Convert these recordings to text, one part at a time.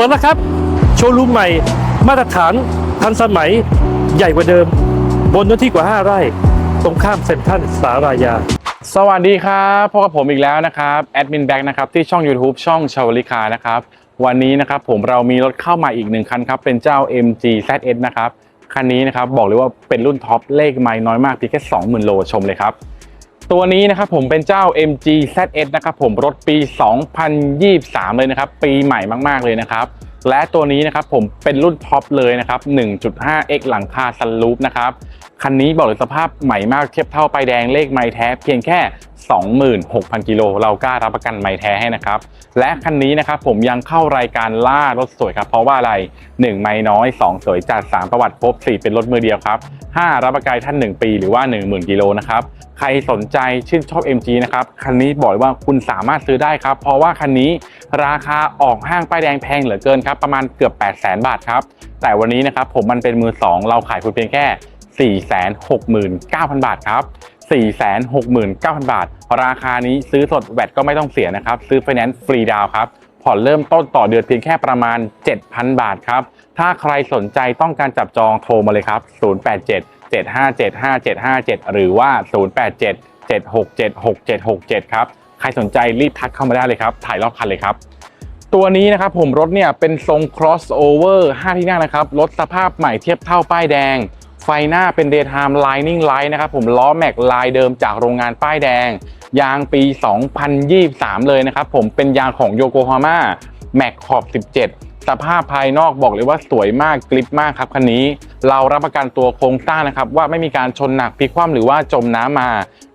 ปิดแล้วครับ โชว์รูมใหม่ มาตรฐานทันสมัยใหญ่กว่าเดิม บนเนื้อที่กว่า 5 ไร่ ตรงข้ามเซ็นทรัลสารายา สวัสดีครับพบกับผมอีกแล้วนะครับแอดมินแบ็กนะครับที่ช่อง YouTube ช่องชาวลิคานะครับวันนี้นะครับผมเรามีรถเข้ามาอีกหนึ่งคันครับเป็นเจ้า MG ZS นะครับคันนี้นะครับบอกเลยว่าเป็นรุ่นท็อปเลขไม่น้อยมากเพียงแค่ 20,000 โลชมเลยครับ ตัวนี้นะครับผมเป็นเจ้า MG ZS นะครับผมรถปี 2023 เลยนะครับ ปีใหม่มากๆเลยนะครับ และตัวนี้นะครับผมเป็นรุ่นท็อปเลยนะครับ 1.5x หลังคาซันรูฟนะครับคันนี้บอกเลยสภาพใหม่มากเทียบเท่าป้ายแดงเลขไม้แท้เพียงแค่ 26,000 กิโลเรากล้ารับประกันไม้แท้ให้นะครับ และคันนี้นะครับผมยังเข้ารายการล่ารถสวยครับ เพราะว่าอะไร 1 ไม้น้อย 2 สวยจัด 3 ประวัติครบ4เป็นรถมือเดียวครับ 5 รับประกันท่าน 1 ปี หรือว่า 10,000กิโลนะครับใครสนใจชื่นชอบ MG นะครับคันนี้บอกเลยว่าคุณสามารถซื้อได้ครับ เพราะว่าคันนี้ราคาออกห้างป้ายแดงแพงเหลือเกินครับประมาณเกือบ 8 0 0 0 0 0บาทครับแต่วันนี้นะครับผมมันเป็นมือ 2 เราขายคุณเพียงแค่ 469,000 บาทครับ469,000 บาท ราคานี้ซื้อสดแวดก็ไม่ต้องเสียนะครับ ซื้อไฟแนนซ์ฟรีดาวครับ ผ่อนเริ่มต้นต่อเดือนเพียงแค่ประมาณ 7,000 บาทครับ ถ้าใครสนใจต้องการจับจองโทรมาเลยครับ 087 757 5757 หรือว่า 087 767 6767 ครับ ใครสนใจรีบทักเข้ามาได้เลยครับ ถ่ายรอบคันเลยครับ ตัวนี้นะครับผมรถเนี่ยเป็นทรง crossover 5 ที่นั่งนะครับ รถสภาพใหม่เทียบเท่าป้ายแดง ไฟหน้าเป็น daytime lining light นะครับผมล้อแม็กลายเดิมจากโรงงานป้ายแดง ยางปี 2023 เลยนะครับผมเป็นยางของโยโกฮาม่าแม็กขอบ 17สภาพภายนอกบอกเลยว่าสวยมากกริปมากครับคันนี้ เรารับประกันตัวโครงสร้างนะครับ ว่าไม่มีการชนหนักพลิกคว่ำหรือว่าจมน้ำมา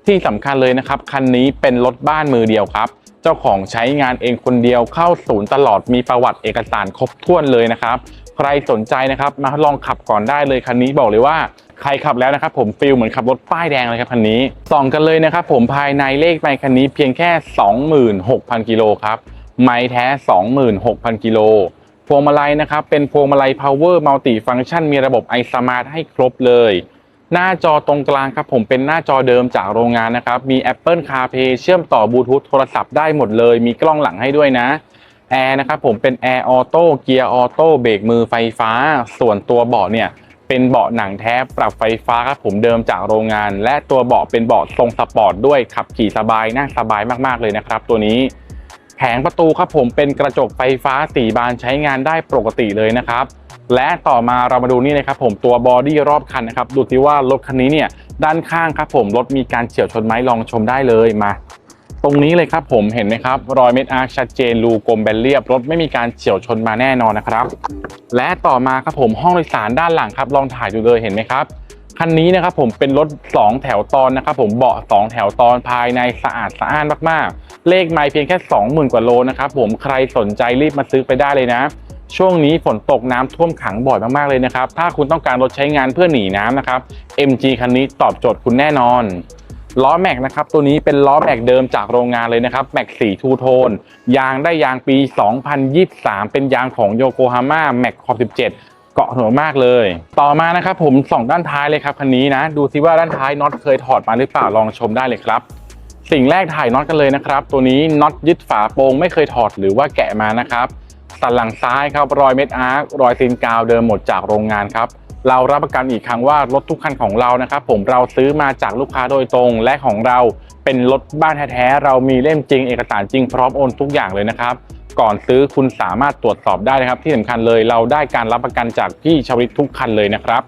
ที่สำคัญเลยนะครับ คันนี้เป็นรถบ้านมือเดียวครับ เจ้าของใช้งานเองคนเดียวเข้าศูนย์ตลอดมีประวัติเอกสารครบถ้วนเลยนะครับ ใครสนใจนะครับมาลองขับก่อนได้เลยคันนี้บอกเลยว่าใครขับแล้วนะครับผมฟิลเหมือนขับรถป้ายแดงเลยครับคันนี้ส่องกันเลยนะครับผมภายในเลขไมค์คันนี้เพียงแค่ 26,000 กิโลครับไม้แท้ 26,000 กิโลพวงมาลัยนะครับเป็นพวงมาลัย power multi function มีระบบ i smart ให้ครบเลย หน้าจอตรงกลางครับผมเป็นหน้าจอเดิมจากโรงงานนะครับมี Apple CarPlay เชื่อมต่อบลูทูธโทรศัพท์ได้หมดเลย มีกล้องหลังให้ด้วยนะ แอร์นะครับผมเป็นแอร์ออโต้เกียร์ออโต้เบรกมือไฟฟ้า ส่วนตัวเบาะเนี่ยเป็นเบาะหนังแท้ปรับไฟฟ้าครับผมเดิมจากโรงงาน และตัวเบาะเป็นเบาะทรงสปอร์ตด้วยขับขี่สบายนั่งสบายมากๆเลยนะครับ ตัวนี้แผงประตูครับผมเป็นกระจกไฟฟ้าสีบานใช้งานได้ปกติเลยนะครับ และต่อมาเรามาดูนี่เลยครับผมตัวบอดี้รอบคันนะครับดูสิว่ารถคันนี้เนี่ยด้านข้างครับผมรถมีการเฉียวชนไหมลองชมได้เลยมา ตรงนี้เลยครับผมเห็นไหมครับ รอยเม็ดอาร์ชัดเจนรูกลมแบนเรียบรถไม่มีการเฉียวชนมาแน่นอนนะครับ และต่อมาครับผมห้องโดยสารด้านหลังครับ ลองถ่ายดูเลยเห็นไหมครับคันนี้นะครับผมเป็นรถ 2 แถวตอนนะครับผมเบาะ 2 แถวตอนภายในสะอาดสะอ้านมากๆ เลขไมล์เพียงแค่ 20,000 กว่าโลนะครับผมใครสนใจรีบมาซื้อไปได้เลยนะ ช่วงนี้ฝนตกน้ำท่วมขังบ่อยมากๆเลยนะครับ ถ้าคุณต้องการรถใช้งานเพื่อหนีน้ำนะครับ MG คันนี้ตอบโจทย์คุณแน่นอน ล้อแม็กนะครับตัวนี้เป็นล้อแม็กเดิมจากโรงงานเลยนะครับแม็กสีทูโทนยางได้ยางปี 2023 เป็นยางของโยโกฮาม่าแม็กขอบ17เกาะถนนมากเลย ต่อมานะครับผมส่องด้านท้ายเลยครับคันนี้นะ ดูซิว่าด้านท้ายน็อตเคยถอดมาหรือเปล่าลองชมได้เลยครับ สิ่งแรกถ่ายน็อตกันเลยนะครับ ตัวนี้น็อตยึดฝาโปรงไม่เคยถอดหรือว่าแกะมานะครับสันหลังซ้ายครับรอยเม็ดอาร์ครอยซีนกาวเดิมหมดจากโรงงานครับ เรารับประกันอีกครั้งว่ารถทุกคันของเรานะครับผมเราซื้อมาจากลูกค้าโดยตรงและของเราเป็นรถบ้านแท้ๆเรามีเล่มจริงเอกสารจริงพร้อมโอนทุกอย่างเลยนะครับก่อนซื้อคุณสามารถตรวจสอบได้นะครับ ที่สำคัญเลยเราได้การรับประกันจากพี่ชาวลิตทุกคันเลยนะครับ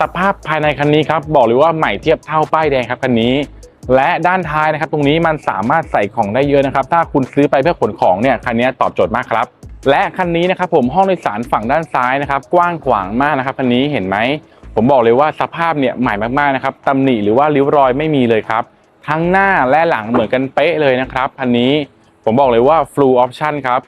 สภาพภายในคันนี้ครับบอกเลยว่าใหม่เทียบเท่าป้ายแดงครับคันนี้ และด้านท้ายนะครับ ตรงนี้มันสามารถใส่ของได้เยอะนะครับ ถ้าคุณซื้อไปเพื่อขนของเนี่ยคันนี้ตอบโจทย์มากครับ และคันนี้นะครับผมห้องโดยสารฝั่งด้านซ้ายนะครับ กว้างขวางมากนะครับคันนี้เห็นไหมผมบอกเลยว่าสภาพเนี่ยใหม่มากๆนะครับตำหนิหรือว่าริ้วรอยไม่มีเลยครับ ทั้งหน้าและหลังเหมือนกันเป๊ะเลยนะครับคันนี้ผมบอกเลยว่า full option ครับ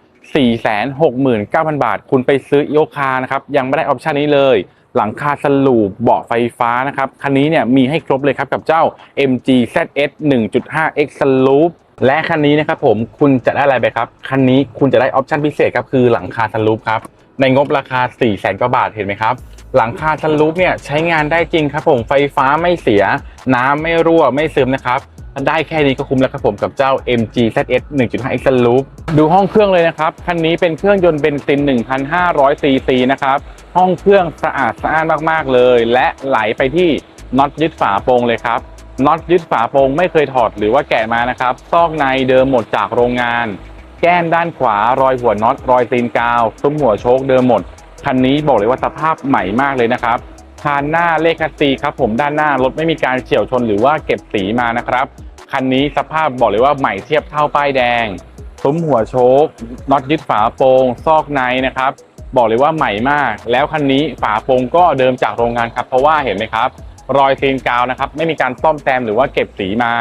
469,000 บาท คุณไปซื้ออีโอคานะครับยังไม่ได้ออปชันนี้เลย หลังคาสลูปเบาะไฟฟ้านะครับ คันนี้เนี่ยมีให้ครบเลยครับกับเจ้า MG ZS 1.5X Sunroof และคันนี้นะครับผมคุณจะได้อะไรไปครับ คันนี้คุณจะได้ออปชันพิเศษครับคือหลังคาสลูปครับในงบราคา 4 0 0 0 0 0กว่าบาทเห็นไหมครับ หลังคาสลูปเนี่ยใช้งานได้จริงครับผมไฟฟ้าไม่เสีย น้ำไม่รั่วไม่ซึมนะครับได้แค่นี้ก็คุ้มแล้วครับผมกับเจ้า MG ZS 1.5 X Loop ดูห้องเครื่องเลยนะครับ คันนี้เป็นเครื่องยนต์เบนซิน 1,500 ซีซีนะครับ ห้องเครื่องสะอาดสะอ้านมาก ๆ เลย และไหลไปที่น็อตยึดฝาโปรงเลยครับ น็อตยึดฝาโปรงไม่เคยถอดหรือว่าแกะมานะครับ ซอกในเดิมหมดจากโรงงาน แก้มด้านขวารอยหัวน็อตรอยตีนกาว ซุ้มหัวโชคเดิมหมด คันนี้บอกเลยว่าสภาพใหม่มากเลยนะครับคานหน้าเลขคัสซีครับผมด้านหน้ารถไม่มีการเฉี่ยวชนหรือว่าเก็บสีมานะครับ คันนี้สภาพบอกเลยว่าใหม่เทียบเท่าป้ายแดงซุ้มหัวโชคน็อตยึดฝาโปรงซอกในนะครับ บอกเลยว่าใหม่มาก แล้วคันนี้ฝาโปรงก็เดิมจากโรงงานครับ เพราะว่าเห็นไหมครับ รอยตีนกาวนะครับ ไม่มีการซ่อมแซมหรือว่าเก็บสีมา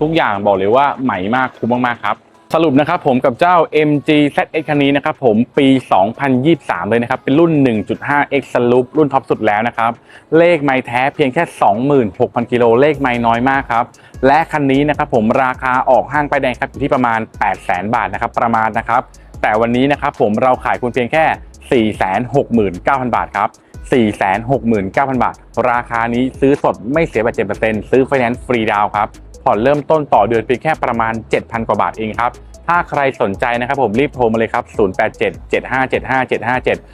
ทุกอย่างบอกเลยว่าใหม่มากคุ้มมากๆครับ สรุปนะครับผมกับเจ้า MG ZS คันนี้นะครับผมปี 2023 เลยนะครับ เป็นรุ่น 1.5 X Loop รุ่นท็อปสุดแล้วนะครับ เลขไม้แท้เพียงแค่ 26,000 กิโลเลขไม้น้อยมากครับ และคันนี้นะครับผมราคาออกห้างไปแดงครับอยู่ที่ประมาณ 800,000 บาทนะครับประมาณนะครับแต่วันนี้นะครับผมเราขายคุณเพียงแค่ 469,000 บาทครับ 469,000 บาท ราคานี้ซื้อสดไม่เสียบัตร7%ซื้อไฟแนนซ์ฟรีดาวครับ ผ่อนเริ่มต้นต่อเดือนเพียงแค่ประมาณ 7,000 กว่าบาทเองครับ ถ้าใครสนใจนะครับผมรีบโทรมาเลยครับ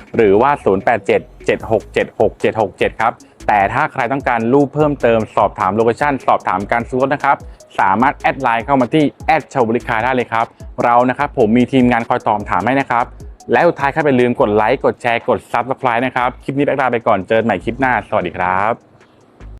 0877575757 หรือว่า 0877676767ครับ แต่ถ้าใครต้องการรูปเพิ่มเติมสอบถามโลเคชั่นสอบถามการซื้อรถนะครับสามารถแอดไลน์เข้ามาที่แอดชาวบริการได้เลยครับ เรานะครับผมมีทีมงานคอยตอบถามให้นะครับ และสุดท้ายครับอย่าลืมกดไลค์กดแชร์กด Subscribe นะครับ คลิปนี้แบกลาไปก่อนเจอกันใหม่คลิปหน้า สวัสดีครับ